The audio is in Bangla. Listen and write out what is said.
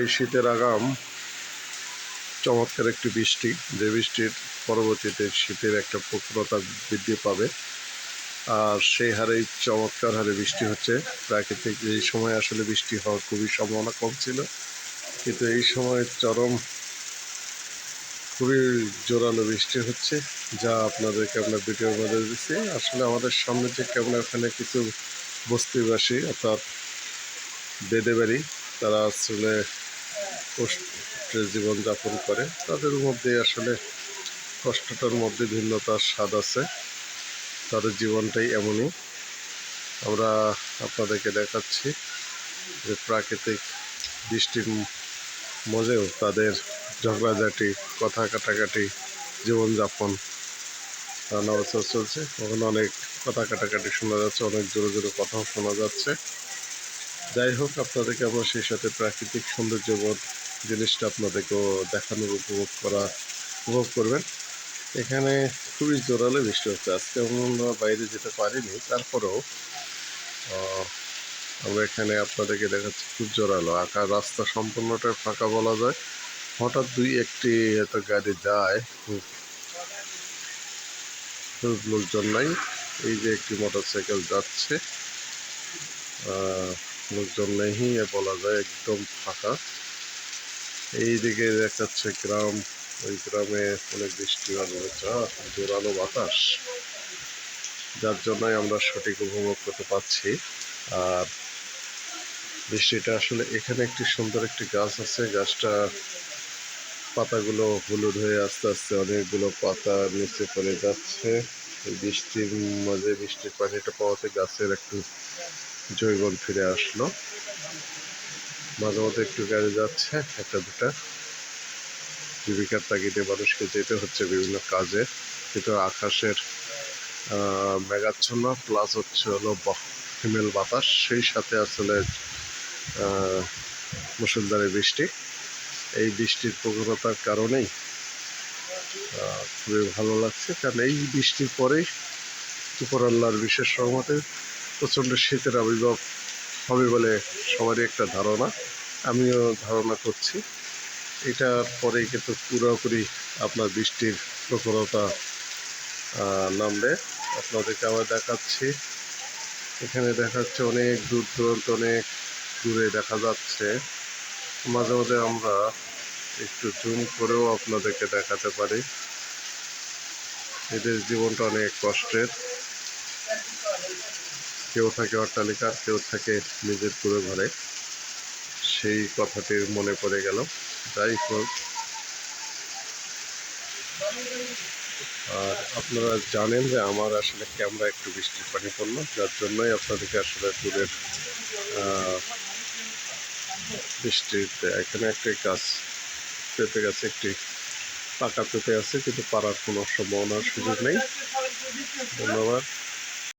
এই শীতের আগাম, চমৎকার একটি বৃষ্টি। যে বৃষ্টির পরবর্তীতে শীতের একটা প্রখরতা বৃদ্ধি পাবে। আর সেই হারেই চমৎকার হারে বৃষ্টি হচ্ছে। প্রাকৃতিক এই সময় আসলে বৃষ্টি হওয়ার খুবই সম্ভাবনা কম ছিল। কিন্তু এই সময় চরম, খুবই জোরালো বৃষ্টি হচ্ছে, যা আপনাদেরকে আমরা ভিডিওর মধ্যে দিচ্ছি আসলে আমাদের সামনে যে ক্যামেরা ওখানে কিছু বস্তিবাসী অর্থাৎ বেদে বাড়ি তারা আসলে কষ্টে জীবনযাপন করে, তাদের মধ্যে আসলে কষ্টটার মধ্যে ভিন্নতার স্বাদ আছে। তাদের জীবনটাই এমনই। আমরা আপনাদেরকে দেখাচ্ছি যে প্রাকৃতিক বৃষ্টির মজেও তাদের ঝগড়াঝাটি, কথা কাটাকাটি, জীবনযাপন রান্না বাচ্চা চলছে। ওখানে অনেক কথা কাটাকাটি শোনা যাচ্ছে, অনেক জোরে জোরে কথাও শোনা যাচ্ছে। যাই হোক, আপনাদেরকে আমরা সেই সাথে প্রাকৃতিক সৌন্দর্যবোধ জিনিসটা আপনাদেরকেও দেখানোর উপভোগ করা, উপভোগ করবেন। এখানে খুবই জোরালো বৃষ্টি হচ্ছে। আজকে আমরা বাইরে যেতে পারিনি, তারপরেও আমরা এখানে আপনাদেরকে দেখাচ্ছি খুব জোরালো। আঁকা, রাস্তা সম্পূর্ণটাই ফাঁকা বলা যায়। হঠাৎ দুই একটি হয়তো গাড়ি যায়। লোকজন নাই। এই যে একটি মোটরসাইকেল যাচ্ছে। লোকজন নেই বলা যায়, একদম ফাঁকা। এই দিকে দেখাচ্ছে গ্রাম, ওই গ্রামে অনেক বৃষ্টি জোরালো বাতাস। যার জন্যই আমরা সঠিক উপভোগ করতে পারছি। আর বৃষ্টিটা আসলে এখানে একটি সুন্দর একটি গাছ আছে। গাছটা পাতাগুলো হলুদ হয়ে আস্তে আস্তে অনেকগুলো পাতা নিচে পড়ে যাচ্ছে। এই বৃষ্টির মাঝে বৃষ্টির পানিটা পাওয়াতে গাছের একটু জৈবন ফিরে আসলো। মাঝে মধ্যে একটু গাড়ি যাচ্ছে, একটা, দুটা। জীবিকার তাগিদে মানুষকে যেতে হচ্ছে বিভিন্ন কাজে। কিন্তু আকাশের মেঘাচ্ছন্ন প্লাস হচ্ছে হলো হিমেল বাতাস। সেই সাথে আসলে মুসুলধারে বৃষ্টি। এই বৃষ্টির প্রবণতার কারণেই খুবই ভালো লাগছে। কারণ এই বৃষ্টির পরেই উপর বিশেষ সহমতে প্রচণ্ড শীতের আবির্ভাব হবে বলে সবারই একটা ধারণা। আমিও ধারণা করছি। এটার পরেই কিন্তু পুরোপুরি আপনার বৃষ্টির প্রখরতা নামবে। আপনাদেরকে আবার দেখাচ্ছি। এখানে দেখাচ্ছে অনেক দূর দূরান্ত অনেক দূরে দেখা যাচ্ছে। মাঝে মাঝে আমরা একটু জুম করেও আপনাদেরকে দেখাতে পারি। এদের জীবনটা অনেক কষ্টের। কেউ থাকে অট্টালিকা, কেউ থাকে নিজের পুরো ঘরে। সেই কথাটি মনে পড়ে গেল। যাই হোক। আর আপনারা জানেন যে আমার আসলে ক্যামেরা একটু বৃষ্টির পানি পড়ল, যার জন্যই আপনাদেরকে আসলে দূরের বৃষ্টিতে এখানে একটি গাছ পেঁপে গাছে একটি পাকা পেঁপে আছে, কিন্তু পারার কোনো সম্ভাবনার সুযোগ নেই। ধন্যবাদ।